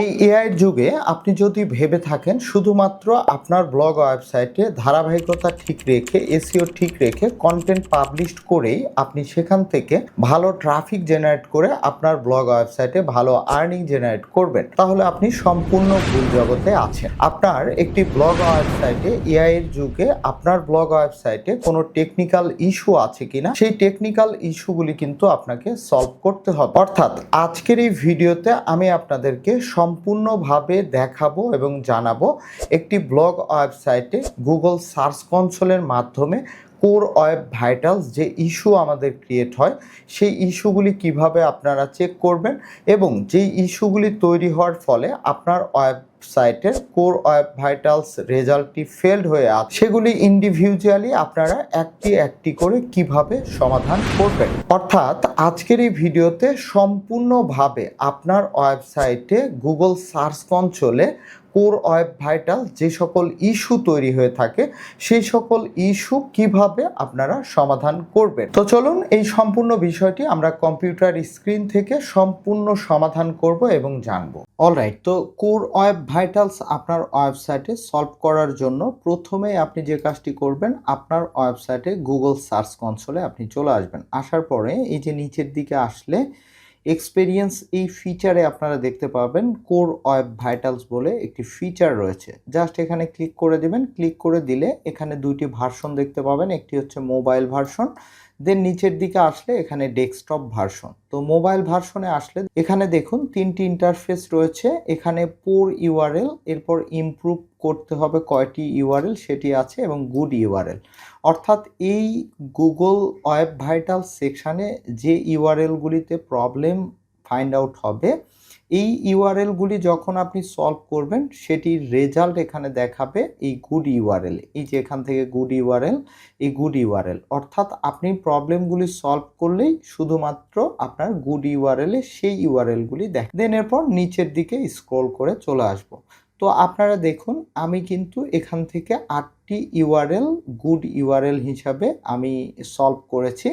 এই এআইয়ের যুগে আপনি যদি ভেবে থাকেন, শুধুমাত্র আপনার ব্লগ ওয়েবসাইটে ধারাবাহিকতা ঠিক রেখে এসিও ঠিক রেখে কন্টেন্ট পাবলিশ করেই আপনি সেখান থেকে ভালো ট্রাফিক জেনারেট করে আপনার ব্লগ ওয়েবসাইটে ভালো আর্নিং জেনারেট করবেন। তাহলে আপনি সম্পূর্ণ ভুল জগতে আছেন। আপনার একটি ব্লগ ওয়েবসাইটে এআই এর যুগে আপনার ব্লগ ওয়েবসাইটে কোনো টেকনিক্যাল ইস্যু আছে কিনা, সেই টেকনিক্যাল ইস্যুগুলি কিন্তু আপনাকে সলভ করতে হবে। অর্থাৎ আজকের এই ভিডিওতে আমি আপনাদেরকে সম্পূর্ণভাবে দেখাবো এবং জানাব। একটি ব্লগ ওয়েবসাইটে গুগল সার্চ কনসোলের মাধ্যমে কোর ওয়েব ভাইটালস যে ইস্যু আমাদের ক্রিয়েট হয়, সেই ইস্যুগুলি কীভাবে আপনারা চেক করবেন এবং যেই ইস্যুগুলি তৈরি হওয়ার ফলে আপনার ওয়েবসাইটের কোর ওয়েব ভাইটালস রেজাল্টটি ফেলড হয়ে আছে। সেগুলি ইন্ডিভিজুয়ালি আপনারা একটি একটি করে কীভাবে সমাধান করবেন। অর্থাৎ আজকের এই ভিডিওতে সম্পূর্ণভাবে আপনার ওয়েবসাইটে গুগল সার্চ কনসোলে কোর ওয়েব ভাইটাল যে সকল ইস্যু তৈরি হয়ে থাকে, সেই সকল ইস্যু কীভাবে আপনারা সমাধান করবেন। তো চলুন এই সম্পূর্ণ বিষয়টি আমরা কম্পিউটার স্ক্রিন থেকে সম্পূর্ণ সমাধান করব এবং জানব। অলরাইট, তো কোর ওয়েব ভাইটালস আপনার ওয়েবসাইটে সলভ করার জন্য প্রথমে আপনি যে কাজটি করবেন, আপনার ওয়েবসাইটে গুগল সার্চ কনসোলে আপনি চলে আসবেন। আসার পরে এই যে নিচের দিকে আসলে এক্সপেরিয়েন্স এই ফিচারে আপনারা দেখতে পাবেন কোর ওয়েব ভাইটালস বলে একটি ফিচার রয়েছে। জাস্ট এখানে ক্লিক করে দেবেন। ক্লিক করে দিলে এখানে দুইটি ভার্সন দেখতে পাবেন। একটি হচ্ছে মোবাইল ভার্সন দেন নিচের দিকে আসলে এখানে ডেস্কটপ ভার্সন তো মোবাইল ভার্সনে আসলে এখানে দেখুন তিনটি ইন্টারফেস রয়েছে। এখানে পোর ইউআরএল এরপর ইমপ্রুভ করতে হবে কয়টি ইউআরএল সেটি আছে এবং গুড ইউআরএল অর্থাৎ এই গুগল ওয়েব ভাইটাল সেকশানে যে ইউআরএলগুলিতে প্রবলেম ফাইন্ড আউট হবে এই ইউআরএলগুলি যখন আপনি সলভ করবেন, সেটির রেজাল্ট এখানে দেখাবে এই গুড ইউআরএল এই যে এখান থেকে গুড ইউআরএল এই গুড ইউআরএল অর্থাৎ আপনি প্রবলেমগুলি সলভ করলেই শুধুমাত্র আপনার গুড ইউআরএলে সেই ইউআরএলগুলি দেখ দেন এরপর নিচের দিকে স্ক্রল করে চলে আসব। তো আপনারা দেখুন, আমি কিন্তু এখান থেকে আটটি ইউআরএল গুড ইউআরএল হিসাবে আমি সলভ করেছি।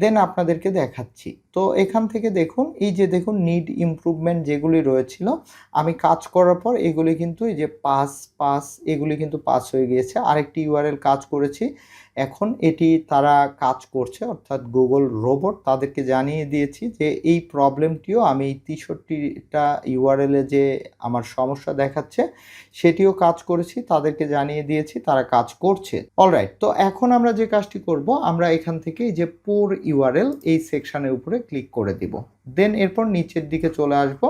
দেন আপনাদেরকে দেখাচ্ছি। তো এখান থেকে দেখুন, এই যে দেখুন নিড ইমপ্রুভমেন্ট যেগুলি রয়েছিল, আমি কাজ করার পর এগুলি কিন্তু এই যে পাস পাস এগুলি কিন্তু পাস হয়ে গিয়েছে। আরেকটি ইউআরএল কাজ করেছি। এখন এটি তারা কাজ করছে, অর্থাৎ গুগল রোবট তাদেরকে জানিয়ে দিয়েছি যে এই প্রবলেমটিও আমি এই তেষট্টিটা ইউআরএলে যে আমার সমস্যা দেখাচ্ছে, সেটিও কাজ করেছি, তাদেরকে জানিয়ে দিয়েছি, তারা কাজ করছে। অলরাইট তো এখন আমরা যে কাজটি করব, আমরা এখান থেকে এই যে পোর ইউআরএল এই সেকশানের উপরে ক্লিক করে দিব। দেন এরপর নিচের দিকে চলে আসব।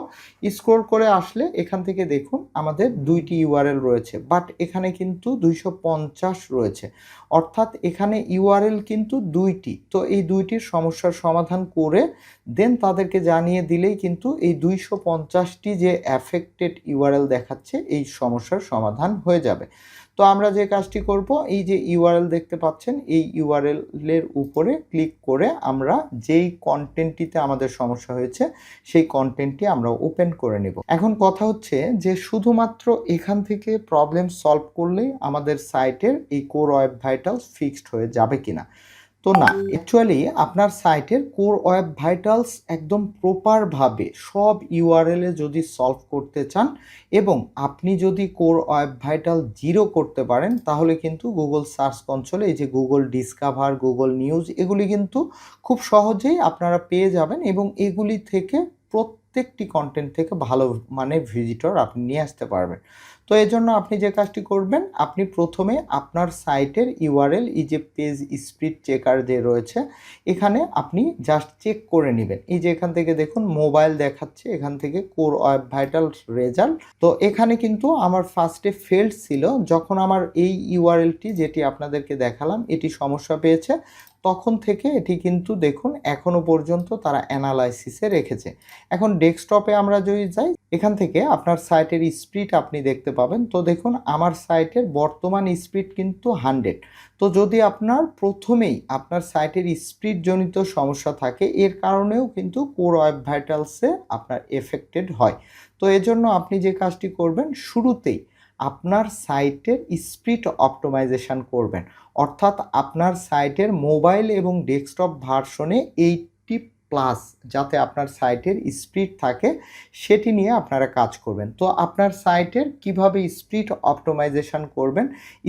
স্ক্রোল করে আসলে এখান থেকে দেখুন আমাদের দুইটি ইউআরএল রয়েছে বাট এখানে কিন্তু দুইশো পঞ্চাশ রয়েছে। অর্থাৎ এখানে ইউআরএল কিন্তু দুইটি। তো এই দুইটির সমস্যার সমাধান করে দেন তাদেরকে জানিয়ে দিলেই কিন্তু এই দুইশো যে অ্যাফেক্টেড ইউআরএল দেখাচ্ছে, এই সমস্যার সমাধান হয়ে যাবে। তো আমরা যে কাজটি করব, এই যে ইউআরএল দেখতে পাচ্ছেন, এই ইউআরএলের উপরে ক্লিক করে আমরা যেই কন্টেন্টটিতে আমাদের সমস্যা হয়েছে, সেই কন্টেন্টটি আমরা ওপেন করে নেব। এখন কথা হচ্ছে যে শুধুমাত্র এখান থেকে প্রবলেম সলভ করলেই আমাদের সাইটের এই কোর ওয়েব ভাইটালস ফিক্সড হয়ে যাবে কিনা। তো না অ্যাকচুয়ালি আপনার সাইটের কোর ওয়েব ভাইটালস একদম প্রপারভাবে সব ইউআরএলে যদি সলভ করতে চান এবং আপনি যদি কোর ওয়েব ভাইটাল জিরো করতে পারেন, তাহলে কিন্তু গুগল সার্চ কনসোলে এই যে গুগল ডিসকাভার গুগল নিউজ এগুলি কিন্তু খুব সহজেই আপনারা পেয়ে যাবেন এবং এগুলি থেকে প্রত্যেকটি কন্টেন্ট থেকে ভালো মানের ভিজিটর আপনি নিয়ে আসতে পারবেন। তো এই জন্য আপনি যে কাজটি করবেন, আপনি প্রথমে আপনার সাইটের ইউআরএল, এই যে পেজ স্পিড চেকার যে রয়েছে, এখানে আপনি জাস্ট চেক করে নেবেন। এই যে এখান থেকে দেখুন, মোবাইল দেখাচ্ছে, এখান থেকে কোর ওয়েব ভাইটাল রেজাল্ট। তো এখানে কিন্তু আমার ফার্স্টে ফেল্ড ছিল, যখন আমার এই ইউআরএলটি যেটি আপনাদেরকে দেখালাম, এটি সমস্যা পেয়েছে। তখন থেকে এটি কিন্তু দেখুন এখনও পর্যন্ত তারা অ্যানালাইসিসে রেখেছে। এখন ডেস্কটপে আমরা যদি যাই, এখান থেকে আপনার সাইটের স্পিড আপনি দেখতে পাবেন। তো দেখুন আমার সাইটের বর্তমান স্পিড কিন্তু হান্ড্রেড তো যদি আপনার প্রথমেই আপনার সাইটের স্পিড জনিত সমস্যা থাকে, এর কারণেও কিন্তু কোর ওয়েব ভাইটালসে আপনার এফেক্টেড হয়। তো এজন্য আপনি যে কাজটি করবেন, শুরুতেই আপনার সাইটের স্পিড অপটোমাইজেশান করবেন। অর্থাৎ আপনার সাইটের মোবাইল এবং ডেস্কটপ ভার্সনে এইটটি প্লাস যাতে আপনার সাইটের স্পিড থাকে, সেটি নিয়ে আপনারা কাজ করবেন। তো আপনার সাইটের কীভাবে স্পিড অপটোমাইজেশন করবেন,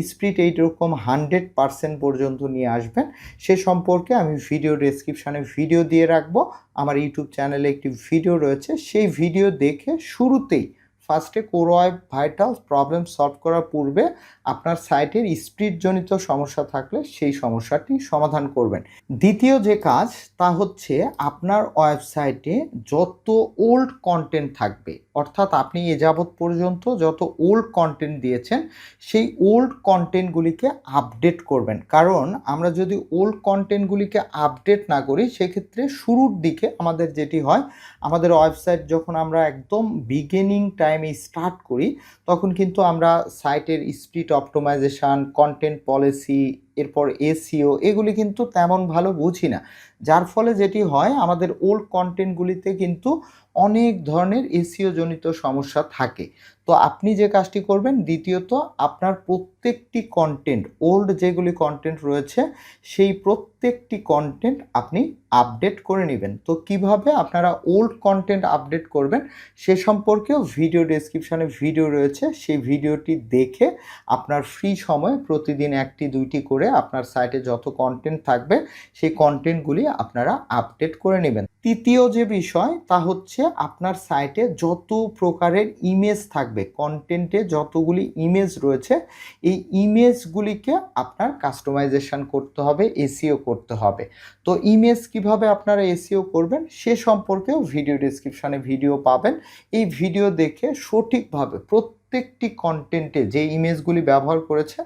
স্পিড এইরকম হান্ড্রেড পারসেন্ট পর্যন্ত নিয়ে আসবেন, সে সম্পর্কে আমি ভিডিও ডেসক্রিপশানে ভিডিও দিয়ে রাখব। আমার ইউটিউব চ্যানেলে একটি ভিডিও রয়েছে, সেই ভিডিও দেখে শুরুতেই ফার্স্টে কোরোয় ভাইটাল প্রবলেম সলভ করার পূর্বে আপনার সাইটের স্পিডজনিত সমস্যা থাকলে সেই সমস্যাটি সমাধান করবেন। দ্বিতীয় যে কাজ, তা হচ্ছে আপনার ওয়েবসাইটে যত ওল্ড কন্টেন্ট থাকবে, অর্থাৎ আপনি এ যাবৎ পর্যন্ত যত ওল্ড কন্টেন্ট দিয়েছেন, সেই ওল্ড কন্টেন্টগুলিকে আপডেট করবেন। কারণ আমরা যদি ওল্ড কন্টেন্টগুলিকে আপডেট না করি, সেক্ষেত্রে শুরুর দিকে আমাদের যেটি হয়, আমাদের ওয়েবসাইট যখন আমরা একদম বিগিনিং টাইমে স্টার্ট করি, তখন কিন্তু আমরা সাইটের স্পিড অপটোমাইজেশান কন্টেন্ট পলিসি এরপর এসিও এগুলি কিন্তু তেমন ভালো বুঝি না। যার ফলে যেটি হয়, আমাদের ওল্ড কন্টেন্টগুলিতে কিন্তু অনেক ধরনের এসিও জনিত সমস্যা থাকে। তো আপনি যে কাজটি করবেন, দ্বিতীয়ত আপনার প্রত্যেকটি কন্টেন্ট ওল্ড যেগুলি কন্টেন্ট রয়েছে, সেই প্রত্যেকটি কন্টেন্ট আপনি আপডেট করে নেবেন। তো কীভাবে আপনারা ওল্ড কন্টেন্ট আপডেট করবেন, সে সম্পর্কেও ভিডিও ডেসক্রিপশানে ভিডিও রয়েছে। সেই ভিডিওটি দেখে আপনার ফ্রি সময় প্রতিদিন একটি, দুইটি করে আপনার সাইটে যত কন্টেন্ট থাকবে, সেই কন্টেন্টগুলি আপনারা আপডেট করে নেবেন। তৃতীয় যে বিষয়, তা হচ্ছে আপনার সাইটে যত প্রকারের ইমেজ থাকবে কন্টেন্টে যতগুলি ইমেজ রয়েছে, এই ইমেজগুলিকে আপনার কাস্টমাইজেশন করতে হবে এসিও করতে হবে। তো ইমেজ কীভাবে আপনারা এসিও করবেন, সে সম্পর্কেও ভিডিও ডিসক্রিপশানে ভিডিও পাবেন। এই ভিডিও দেখে সঠিকভাবে প্রত্যেকটি কন্টেন্টে যে ইমেজগুলি ব্যবহার করেছে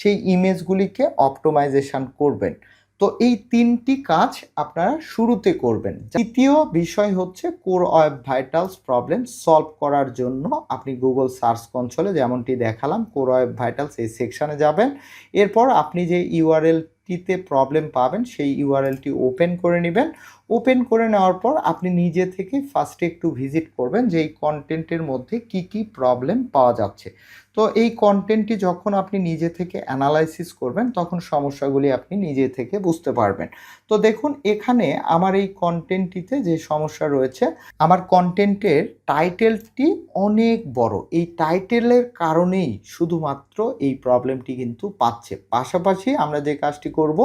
সেই ইমেজগুলিকে অপটোমাইজেশন করবেন। তো এই তিনটি কাজ আপনারা শুরুতে করবেন। তৃতীয় বিষয় হচ্ছে core web vitals problem solve করার জন্য আপনি গুগল সার্চ কনসোলে যেমনটি দেখালাম কোর অয়েব ভাইটালস এই সেকশানে যাবেন। এরপর আপনি যে ইউআরএলটিতে প্রবলেম পাবেন সেই ইউআরএলটি ওপেন করে নেবেন। ওপেন করে নেওয়ার পর আপনি নিজে থেকে ফার্স্টে একটু ভিজিট করবেন যে এই কন্টেন্টের মধ্যে কি কি প্রবলেম পাওয়া যাচ্ছে। তো এই কন্টেন্টটি যখন আপনি নিজে থেকে অ্যানালাইসিস করবেন, তখন সমস্যাগুলি আপনি নিজে থেকে বুঝতে পারবেন। তো দেখুন, এখানে আমার এই কন্টেন্টটিতে যে সমস্যা রয়েছে, আমার কন্টেন্টের টাইটেলটি অনেক বড়। এই টাইটেলের কারণেই শুধুমাত্র এই প্রবলেমটি কিন্তু পাচ্ছে। পাশাপাশি আমরা যে কাজটি করব,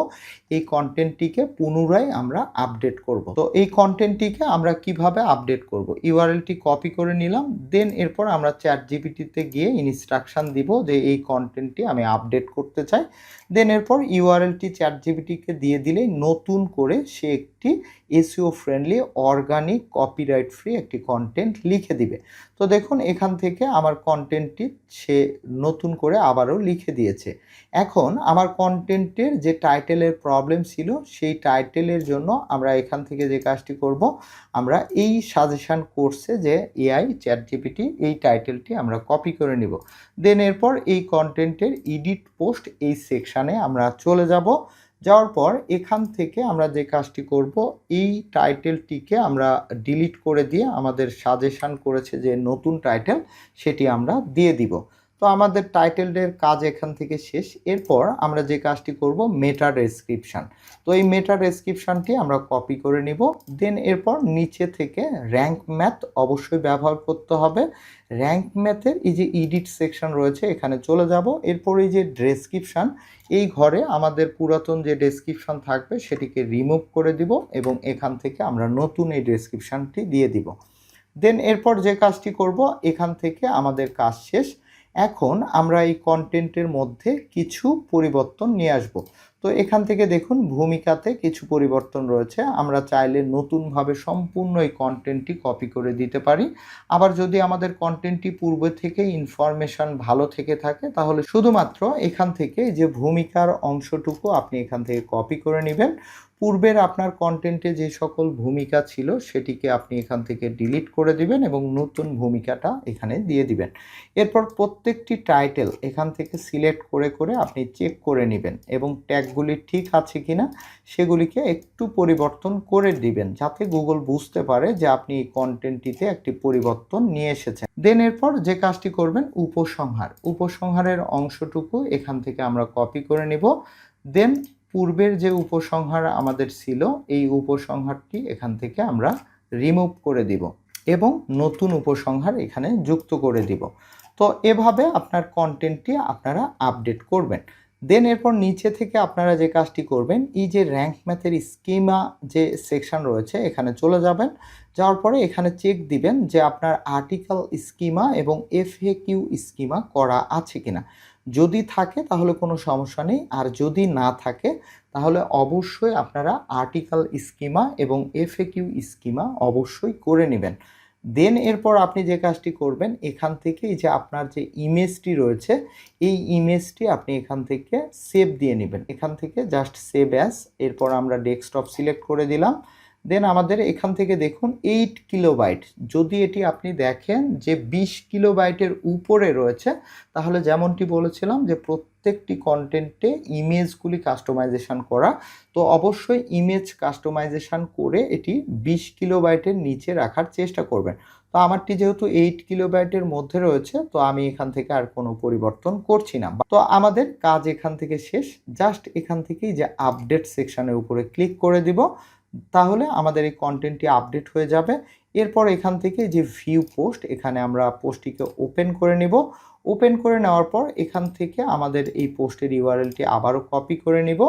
এই কন্টেন্টটিকে পুনরায় আমরা আপডেট করব। তো এই কন্টেন্টটিকে আমরা কীভাবে আপডেট করব? ইউআরএলটি কপি করে নিলাম দেন এরপর আমরা চ্যাট জিপিটিতে গিয়ে ইনস্ট্রাকশন দিব যে এই কন্টেন্টটি আমি আপডেট করতে চাই। দেন এরপর ইউআরএলটি চ্যাট জিপিটিকে দিয়ে দিলে নতুন করে সে একটি SEO friendly organic copyright free একটি কন্টেন্ট লিখে দিবে। তো দেখুন, এখান থেকে আমার কন্টেন্টটি সে নতুন করে আবারও লিখে দিয়েছে। এখন আমার কন্টেন্টের যে টাইটেলের প্রবলেম ছিল, সেই টাইটেলের জন্য আমরা এখান থেকে যে কাজটি করব, আমরা এই সাজেশান কোর্সে যে এআই চ্যাট জিপিটি এই টাইটেলটি আমরা কপি করে নিব। দেন এরপর এই কন্টেন্টের ইডিট পোস্ট এই সেকশানে আমরা চলে যাব। যাওয়ার পর এখান থেকে আমরা যে কাজটি করব, এই টাইটেলটিকে আমরা ডিলিট করে দিয়ে আমাদের সাজেশান করেছে যে নতুন টাইটেল সেটি আমরা দিয়ে দিব। তো আমাদের টাইটেলের কাজ এখান থেকে শেষ। এরপর আমরা যে কাজটি করব মেটা ডেসক্রিপশান তো এই মেটা ডেসক্রিপশানটি আমরা কপি করে নিব। দেন এরপর নিচে থেকে র্যাঙ্ক ম্যাথ অবশ্যই ব্যবহার করতে হবে। র্যাঙ্ক ম্যাথের এই যে ইডিট সেকশন রয়েছে, এখানে চলে যাব। এরপর এই যে ডেসক্রিপশান এই ঘরে আমাদের পুরাতন যে ডেসক্রিপশন থাকবে, সেটিকে রিমুভ করে দিব এবং এখান থেকে আমরা নতুন এই ডেসক্রিপশানটি দিয়ে দিব। দেন এরপর যে কাজটি করব, এখান থেকে আমাদের কাজ শেষ। এখন আমরা এই কন্টেন্টের মধ্যে কিছু পরিবর্তন নিয়ে আসব। তো এখান থেকে দেখুন ভূমিকাতে কিছু পরিবর্তন রয়েছে। আমরা চাইলে নতুনভাবে সম্পূর্ণ এই কন্টেন্টটি কপি করে দিতে পারি। আবার যদি আমাদের কন্টেন্টটি পূর্বে থেকে ইনফরমেশন ভালো থেকে থাকে, তাহলে শুধুমাত্র এখান থেকে যে ভূমিকার অংশটুকু আপনি এখান থেকে কপি করে নেবেন। পূর্বের আপনার কন্টেন্টে যে সকল ভূমিকা ছিল, সেটিকে আপনি এখান থেকে ডিলিট করে দিবেন এবং নতুন ভূমিকাটা এখানে দিয়ে দিবেন। এরপর প্রত্যেকটি টাইটেল এখান থেকে সিলেক্ট করে করে আপনি চেক করে নেবেন এবং ট্যাগগুলি ঠিক আছে কিনা সেগুলিকে একটু পরিবর্তন করে দিবেন, যাতে গুগল বুঝতে পারে যে আপনি এই কন্টেন্টটিতে একটি পরিবর্তন নিয়ে এসেছেন। দেন এরপর যে কাজটি করবেন, উপসংহার। উপসংহারের অংশটুকু এখান থেকে আমরা কপি করে নেব। দেন পূর্বের যে উপসংহার আমাদের ছিল, এই উপসংহারটি এখান থেকে আমরা রিমুভ করে দিব এবং নতুন উপসংহার এখানে যুক্ত করে দিব। তো এভাবে আপনার কন্টেন্টটি আপনারা আপডেট করবেন। দেন এরপর নিচে থেকে আপনারা যে কাজটি করবেন, এই যে র্যাঙ্ক ম্যাথের স্কিমা যে সেকশন রয়েছে, এখানে চলে যাবেন। যাওয়ার পরে এখানে চেক দিবেন যে আপনার আর্টিকেল স্কিমা এবং এফ কিউ স্কিমা করা আছে কিনা। যদি থাকে তাহলে কোনো সমস্যা নেই, আর যদি না থাকে তাহলে অবশ্যই আপনারা আর্টিকেল স্কিমা এবং এফ কিউ স্কিমা অবশ্যই করে নেবেন। দেন এরপর আপনি যে কাজটি করবেন, এখান থেকে এই যে আপনার যে ইমেজটি রয়েছে, এই ইমেজটি আপনি এখান থেকে সেভ দিয়ে নেবেন। এখান থেকে জাস্ট সেভ অ্যাস এরপর আমরা ডেস্কটপ সিলেক্ট করে দিলাম। দেন আমাদের এখান থেকে দেখুন এইট কিলোবাইট যদি এটি আপনি দেখেন যে বিশ কিলোবাইটের উপরে রয়েছে, তাহলে যেমনটি বলেছিলাম যে প্রত্যেকটি কন্টেন্টে ইমেজগুলি কাস্টমাইজেশন করা। তো অবশ্যই ইমেজ কাস্টমাইজেশন করে এটি বিশ কিলোবাইটের নিচে রাখার চেষ্টা করবেন। তো আমারটি যেহেতু এইট কিলোবাইটের মধ্যে রয়েছে, তো আমি এখান থেকে আর কোনো পরিবর্তন করছি না। তো আমাদের কাজ এখান থেকে শেষ। জাস্ট এখান থেকেই যে আপডেট সেকশনের উপরে ক্লিক করে দিব। তাহলে আমাদের এই কন্টেন্টটি আপডেট হয়ে যাবে। এরপর এখান থেকে যে ভিউ পোস্ট এখানে আমরা পোস্টটিকে ওপেন করে নিব। ওপেন করে নেওয়ার পর এখান থেকে আমাদের এই পোস্টের ইউআরএলটি আবারও কপি করে নিব।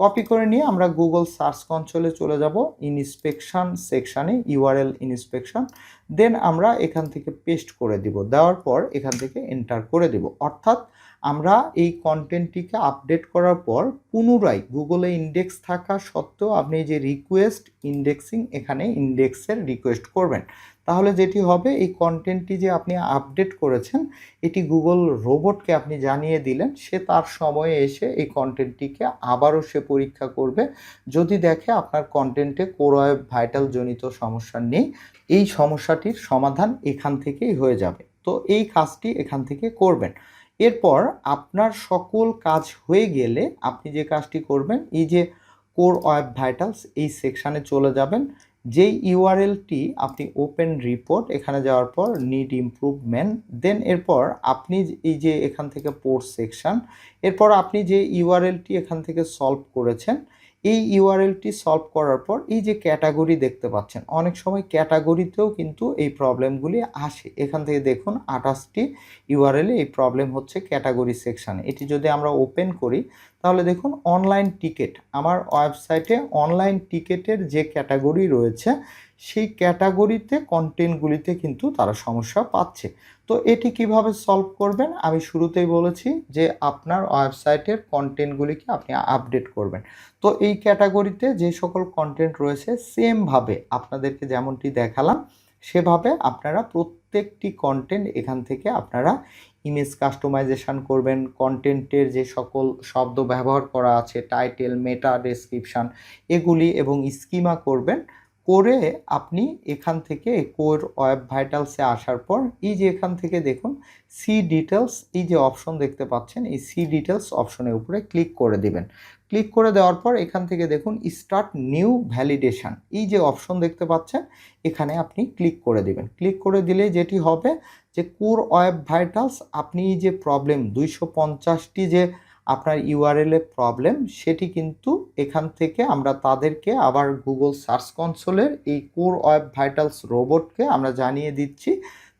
কপি করে নিয়ে আমরা গুগল সার্চ কনসোলে চলে যাব ইনস্পেকশন সেকশানে ইউআরএল ইনস্পেকশন দেন আমরা এখান থেকে পেস্ট করে দিব। দেওয়ার পর এখান থেকে এন্টার করে দিব। অর্থাৎ আমরা এই কন্টেন্টটিকে আপডেট করার পর পুনরায় গুগলে ইন্ডেক্স থাকা সত্ত্বেও আপনি যে রিকোয়েস্ট ইন্ডেক্সিং এখানে ইন্ডেক্সের রিকোয়েস্ট করবেন। তাহলে যেটি হবে, এই কন্টেন্টটি যে আপনি আপডেট করেছেন, এটি গুগল রোবটকে আপনি জানিয়ে দিলেন, সে তার সময়ে এসে এই কন্টেন্টটিকে আবারও সে পরীক্ষা করবে। যদি দেখে আপনার কন্টেন্টে কোরয়েব ভাইটাল জনিত সমস্যা নেই, এই সমস্যাটির সমাধান এখান থেকেই হয়ে যাবে। তো এই কাজটি এখান থেকে করবেন। এরপর আপনার সকল কাজ হয়ে গেলে আপনি যে কাজটি করবেন, এই যে কোর ওয়েব ভাইটালস এই সেকশানে চলে যাবেন। যেই ইউআরএলটি আপনি ওপেন রিপোর্ট এখানে যাওয়ার পর নিড ইম্প্রুভমেন্ট দেন এরপর আপনি এই যে এখান থেকে পোর্ট সেকশান এরপর আপনি যে ইউআরএলটি এখান থেকে সলভ করেছেন এই ইউআরএলটি সলভ করার পর এই যে ক্যাটাগরি দেখতে পাচ্ছেন, অনেক সময় ক্যাটাগরিতেও কিন্তু এই প্রবলেমগুলি আসে। এখান থেকে দেখুন আঠাশটি ইউআরএলে এই প্রবলেম হচ্ছে ক্যাটাগরি সেকশানে এটি যদি আমরা ওপেন করি, তাহলে দেখুন অনলাইন টিকিট আমার ওয়েবসাইটে অনলাইন টিকিটের যে ক্যাটাগরি রয়েছে, সেই ক্যাটাগরিতে কন্টেন্টগুলিতে কিন্তু তারা সমস্যা পাচ্ছে। তো এটি কীভাবে সলভ করবেন? আমি শুরুতেই বলেছি যে আপনার ওয়েবসাইটের কন্টেন্টগুলিকে আপনি আপডেট করবেন। তো এই ক্যাটাগরিতে যে সকল কন্টেন্ট রয়েছে সেমভাবে আপনাদেরকে যেমনটি দেখালাম, সেভাবে আপনারা প্রত্যেকটি কন্টেন্ট এখান থেকে আপনারা ইমেজ কাস্টমাইজেশন করবেন। কন্টেন্টের যে সকল শব্দ ব্যবহার করা আছে টাইটেল মেটা ডেসক্রিপশান এগুলি এবং স্কিমা করবেন। করে আপনি এখান থেকে কোর ওয়েব ভাইটালসে আসার পর এই যে এখান থেকে দেখুন সি ডিটেলস এই যে অপশন দেখতে পাচ্ছেন, এই সি ডিটেলস অপশনের উপরে ক্লিক করে দিবেন। ক্লিক করে দেওয়ার পর এখান থেকে দেখুন স্টার্ট নিউ ভ্যালিডেশন এই যে অপশন দেখতে পাচ্ছেন, এখানে আপনি ক্লিক করে দিবেন। ক্লিক করে দিলে যেটি হবে যে কোর ওয়েব ভাইটালস, আপনি যে প্রবলেম দুইশো পঞ্চাশটি যে আপনার ইউআরএলে প্রবলেম সেটি কিন্তু এখান থেকে আমরা তাদেরকে আবার গুগল সার্চ কনসোলের এই কোর ওয়েব ভাইটালস রোবটকে আমরা জানিয়ে দিচ্ছি।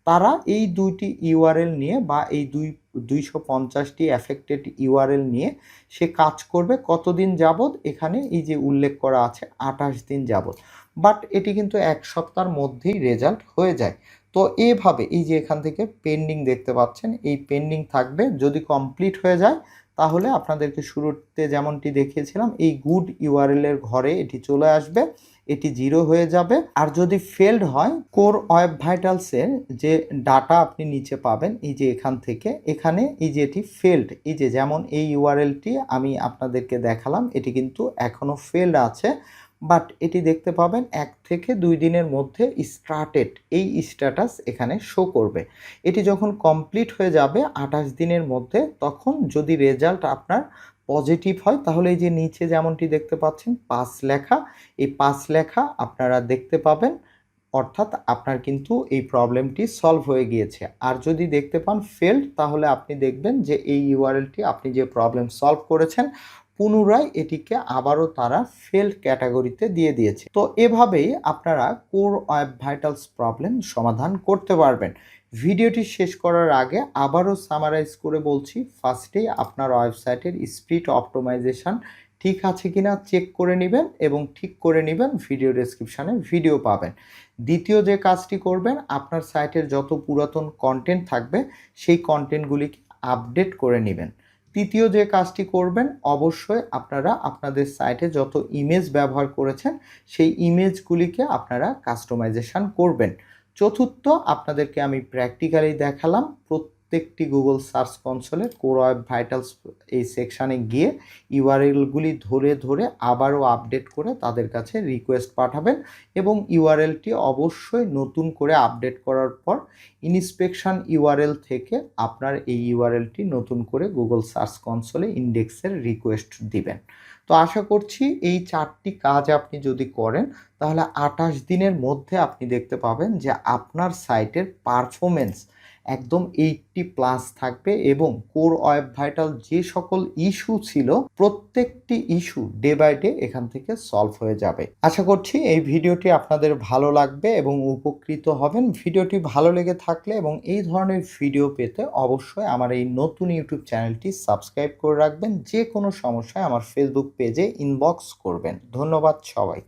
তারা এই দুইটি ইউআরএল নিয়ে বা এই দুই, দুইশো পঞ্চাশটি অ্যাফেক্টেড ইউআরএল নিয়ে সে কাজ করবে কতদিন যাবৎ? এখানে এই যে উল্লেখ করা আছে আঠাশ দিন যাবৎ। বাট এটি কিন্তু এক সপ্তাহের মধ্যেই রেজাল্ট হয়ে যায়। তো এভাবে এই যে এখান থেকে পেন্ডিং দেখতে পাচ্ছেন, এই পেন্ডিং থাকবে। যদি কমপ্লিট হয়ে যায় তাহলে আপনাদেরকে শুরুতে যেমনটি দেখিয়েছিলাম, এই গুড ইউআরএল এর ঘরে এটি চলে আসবে, এটি জিরো হয়ে যাবে। আর যদি ফেলড হয়, কোর ওয়েব ভাইটালসের যে ডাটা আপনি নিচে পাবেন, এই যে এখান থেকে, এখানে এই যে এটি ফেলড, এই যে যেমন এই ইউআরএলটি আমি আপনাদেরকে দেখালাম, এটি কিন্তু এখনও ফেলড আছে। বাট এটি দেখতে পাবেন এক থেকে দুই দিনের মধ্যে স্টার্টেড এই স্ট্যাটাস এখানে শো করবে। এটি যখন কমপ্লিট হয়ে যাবে আঠাশ দিনের মধ্যে, তখন যদি রেজাল্ট আপনার পজিটিভ হয়, তাহলে এই যে নিচে যেমনটি দেখতে পাচ্ছেন পাস লেখা, এই পাস লেখা আপনারা দেখতে পাবেন, অর্থাৎ আপনার কিন্তু এই প্রবলেমটি সলভ হয়ে গিয়েছে। আর যদি দেখতে পান ফেল্ড তাহলে আপনি দেখবেন যে এই ইউআরএলটি আপনি যে প্রবলেম সলভ করেছেন পুনরায় এটিকে আবারও তারা ফেল ক্যাটাগরিতে দিয়ে দিয়েছে। তো এভাবেই আপনারা কোর ওয়েব ভাইটালস প্রবলেম সমাধান করতে পারবেন। ভিডিওটি শেষ করার আগে আবারও সামারাইজ করে বলছি ফার্স্টেই আপনার ওয়েবসাইটের স্পিড অপটোমাইজেশন ঠিক আছে কিনা চেক করে নেবেন এবং ঠিক করে নেবেন ভিডিও ডেসক্রিপশানে ভিডিও পাবেন। দ্বিতীয় যে কাজটি করবেন, আপনার সাইটের যত পুরাতন কন্টেন্ট থাকবে, সেই কন্টেন্টগুলিকে আপডেট করে নেবেন। তৃতীয় যে কাজটি করবেন, অবশ্যই আপনারা আপনাদের সাইটে যত ইমেজ ব্যবহার করেছেন, সেই ইমেজগুলিকে আপনারা কাস্টমাইজেশান করবেন। চতুর্থ, আপনাদেরকে আমি প্র্যাকটিক্যালি দেখালাম প্রত্যেকটি গুগল সার্চ কনসোলে কোর ওয়েব ভাইটালস এই সেকশানে গিয়ে ইউআরএলগুলি ধরে ধরে আবারও আপডেট করে তাদের কাছে রিকোয়েস্ট পাঠাবেন এবং ইউআরএলটি অবশ্যই নতুন করে আপডেট করার পর ইনস্পেকশন ইউআরএল থেকে আপনার এই ইউআরএলটি নতুন করে গুগল সার্চ কনসোলে ইন্ডেক্সের রিকোয়েস্ট দিবেন। তো আশা করছি এই চারটি কাজ আপনি যদি করেন, তাহলে আঠাশ দিনের মধ্যে আপনি দেখতে পাবেন যে আপনার সাইটের পারফরমেন্স একদম এইটটি প্লাস থাকবে এবং কোর ওয়েব ভাইটাল যে সকল ইস্যু ছিল, প্রত্যেকটি ইস্যু ডে বাই ডে এখান থেকে সলভ হয়ে যাবে। আশা করছি এই ভিডিওটি আপনাদের ভালো লাগবে এবং উপকৃত হবেন। ভিডিওটি ভালো লেগে থাকলে এবং এই ধরনের ভিডিও পেতে অবশ্যই আমার এই নতুন ইউটিউব চ্যানেলটি সাবস্ক্রাইব করে রাখবেন। যে কোনো সমস্যায় আমার ফেসবুক পেজে ইনবক্স করবেন। ধন্যবাদ সবাই